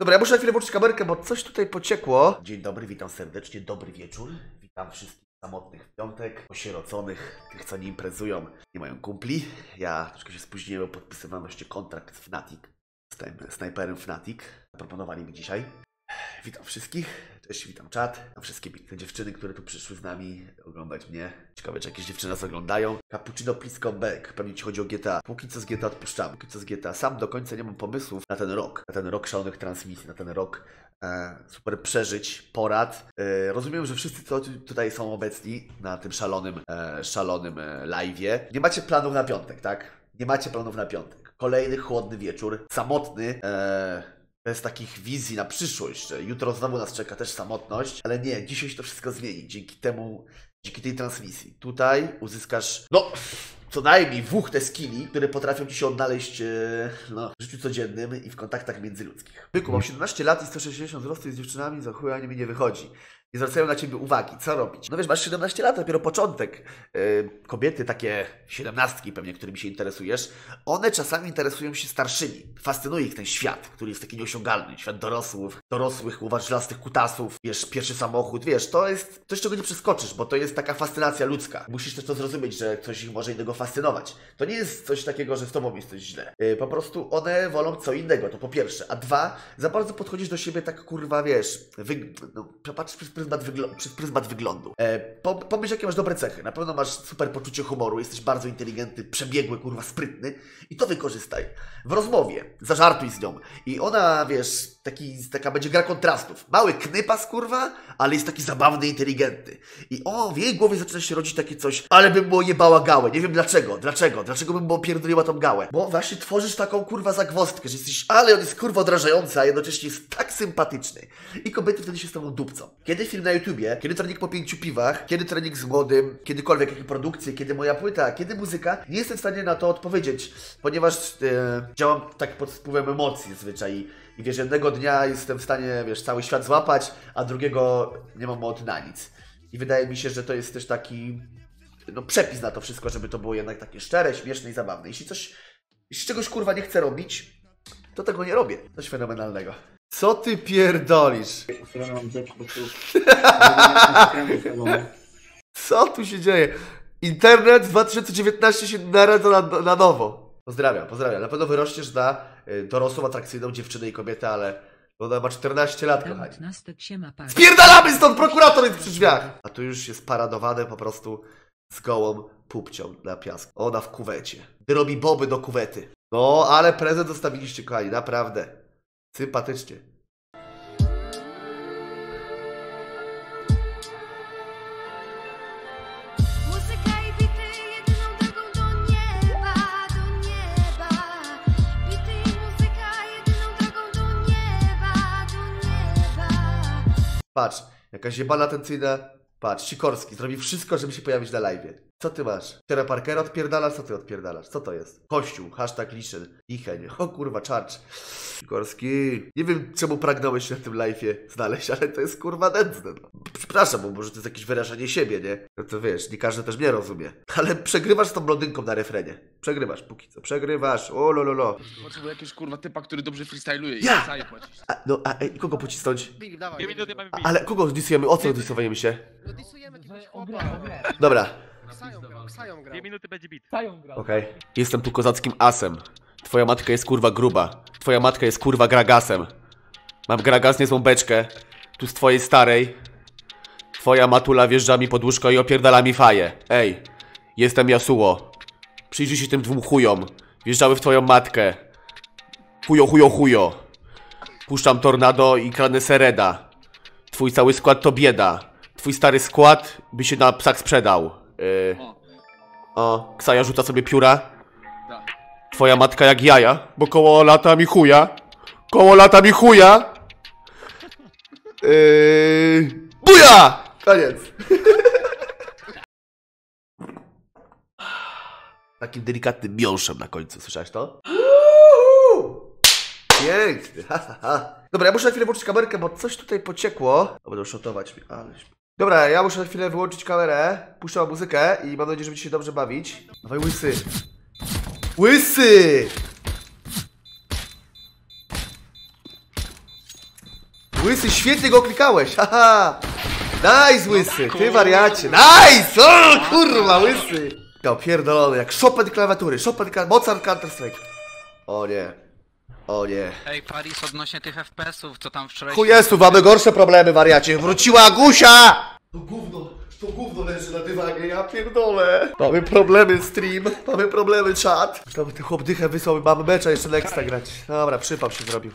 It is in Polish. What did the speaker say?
Dobra, ja muszę na chwilę włączyć kamerkę, bo coś tutaj pociekło. Dzień dobry, witam serdecznie, dobry wieczór. Witam wszystkich samotnych w piątek, osieroconych, tych co nie imprezują, nie mają kumpli. Ja troszkę się spóźniłem, bo podpisywałem właśnie kontrakt z Fnatic, z tym snajperem Fnatic. Zaproponowali mi dzisiaj. Witam wszystkich, cześć, witam czat, a wszystkie piękne dziewczyny, które tu przyszły z nami oglądać mnie. Ciekawe, czy jakieś dziewczyny nas oglądają. Cappuccino, please come back. Pewnie ci chodzi o GTA. Póki co z GTA odpuszczam, póki co z GTA. Sam do końca nie mam pomysłów na ten rok, na ten rok szalonych transmisji, na ten rok e, super przeżyć, porad. E, rozumiem, że wszyscy, co tu- tutaj są obecni na tym szalonym, e, szalonym e, live'ie, nie macie planów na piątek, tak? Nie macie planów na piątek. Kolejny chłodny wieczór, samotny, e, bez takich wizji na przyszłość, że jutro znowu nas czeka też samotność, ale nie, dzisiaj się to wszystko zmieni dzięki temu, dzięki tej transmisji. Tutaj uzyskasz, no, co najmniej dwóch te skilli, które potrafią ci się odnaleźć e, no, w życiu codziennym i w kontaktach międzyludzkich. Byku, mam 17 lat i 160 wzrostu i z dziewczynami za chuja mi nie wychodzi. Nie zwracają na ciebie uwagi, co robić? No wiesz, masz 17 lat, dopiero początek. E, kobiety takie 17 pewnie, którymi się interesujesz, one czasami interesują się starszymi. Fascynuje ich ten świat, który jest taki nieosiągalny. Świat dorosłych, dorosłych, uważlastych kutasów, wiesz, pierwszy samochód, wiesz, to jest coś, czego nie przeskoczysz, bo to jest taka fascynacja ludzka. Musisz też to zrozumieć, że coś ich może innego fascynować. To nie jest coś takiego, że z tobą jest coś źle. Yy, po prostu one wolą co innego, to po pierwsze. A dwa, za bardzo podchodzisz do siebie tak, kurwa, wiesz, wy... no, patrz przez pryzmat, wygl... przez pryzmat wyglądu. E, po, pomyśl, jakie masz dobre cechy. Na pewno masz super poczucie humoru, jesteś bardzo inteligentny, przebiegły, kurwa, sprytny i to wykorzystaj. W rozmowie, zażartuj z nią. I ona, wiesz, taki, taka będzie gra kontrastów. Mały knypas, kurwa, ale jest taki zabawny, inteligentny. I o, w jej głowie zaczyna się rodzić takie coś, ale bym mu jebała gałę. Nie wiem dlaczego, dlaczego, dlaczego bym mu opierdoliła tą gałę. Bo właśnie tworzysz taką, kurwa, zagwozdkę, że jesteś, ale on jest, kurwa, odrażający, a jednocześnie jest tak sympatyczny. I kobiety wtedy się z tobą dupcą. Kiedy film na YouTubie, kiedy trening po pięciu piwach, kiedy trening z młodym, kiedykolwiek, jakie produkcje, kiedy moja płyta, kiedy muzyka, nie jestem w stanie na to odpowiedzieć, ponieważ e, działam tak pod wpływem emocji zazwyczaj. I wiesz, jednego dnia jestem w stanie, wiesz, cały świat złapać, a drugiego nie mam mocy na nic. I wydaje mi się, że to jest też taki no, przepis na to wszystko, żeby to było jednak takie szczere, śmieszne i zabawne. Jeśli coś, jeśli czegoś kurwa nie chcę robić, to tego nie robię. Coś fenomenalnego. Co ty pierdolisz? Ustawiony mam rzecz po prostu. Co tu się dzieje? Internet w 2019 się narodza na, na nowo. Pozdrawiam, pozdrawiam. Na pewno wyrośniesz na y, dorosłą, atrakcyjną dziewczynę i kobietę, ale ona ma 14 lat, kochani. Spierdalamy stąd, prokurator jest przy drzwiach! A tu już jest paradowane po prostu z gołą pupcią na piasku. Ona w kuwecie. Robi boby do kuwety. No, ale prezent zostawiliście, kochani, naprawdę. Sympatycznie. Patrz, jakaś jebana atencyjna. Patrz, Sikorski zrobi wszystko, żeby się pojawić na live. Co ty masz? Tera Parkera odpierdalasz? Co ty odpierdalasz? Co to jest? Kościół, hashtag Liszyn, Icheń. O kurwa, czarcz. Sikorski. Nie wiem, czemu pragnąłeś się na tym live'ie znaleźć, ale to jest kurwa nędzne. No. Przepraszam, bo może to jest jakieś wyrażanie siebie, nie? No to wiesz, nie każdy też mnie rozumie. Ale przegrywasz z tą blondynką na refrenie. Przegrywasz, póki co. Przegrywasz. O lololo. Potrzebuję jakiegoś kurwa typa, który dobrze freestyluje i Ja! płacić. A, no, a ej, kogo pocisnąć? Big, dawaj. Dwie minuty mamy A, ale kogo disujemy? O co disujemy się? No disujemy jakiegoś chłopa. Dobra. Ksają grał. Dwie minuty będzie bit. Okej. Jestem tu kozackim asem. Twoja matka jest kurwa gruba. Twoja matka jest kurwa gragasem. Mam gragas niezłą beczkę. Tu z twojej starej. Twoja matula wjeżdża mi pod łóżko i opierdala mi faję. Ej, jestem Yasuo. Przyjrzyj się tym dwóm chujom. Wjeżdżały w twoją matkę. Chujo, chujo, chujo. Puszczam tornado i kranę sereda. Twój cały skład to bieda. Twój stary skład by się na psach sprzedał. Yy. O, O, Ksaja rzuca sobie pióra. da. Twoja matka jak jaja, bo koło lata mi chuja. Koło lata mi chuja. Yy... Buja! Koniec. Takim delikatnym miąższem na końcu, słyszałeś to? Piękny, ha, ha, ha. Dobra, ja muszę na chwilę włączyć kamerkę, bo coś tutaj pociekło. O, będą szotować mnie, ale... Dobra, ja muszę na chwilę wyłączyć kamerę, puszczam muzykę i mam nadzieję, że będziecie się dobrze bawić. Dawaj łysy. Łysy! Łysy, świetnie go klikałeś, haha! Nice, łysy, ty wariacie, nice! O, kurwa, łysy! Ja pierdolony, jak Chopin klawiatury, Chopin, Mozart Counter-Strike. O nie, o nie. Ej, Paris, odnośnie tych FPS-ów, co tam wczoraj... Chujestu, mamy gorsze problemy, wariacie. Wróciła Agusia! To gówno, to gówno leży na dywanie, ja pierdolę. Mamy problemy stream, mamy problemy czat. Tam ten chłop dychę wysłał, mamy mecza jeszcze Nexta grać. Dobra, przypał się zrobił.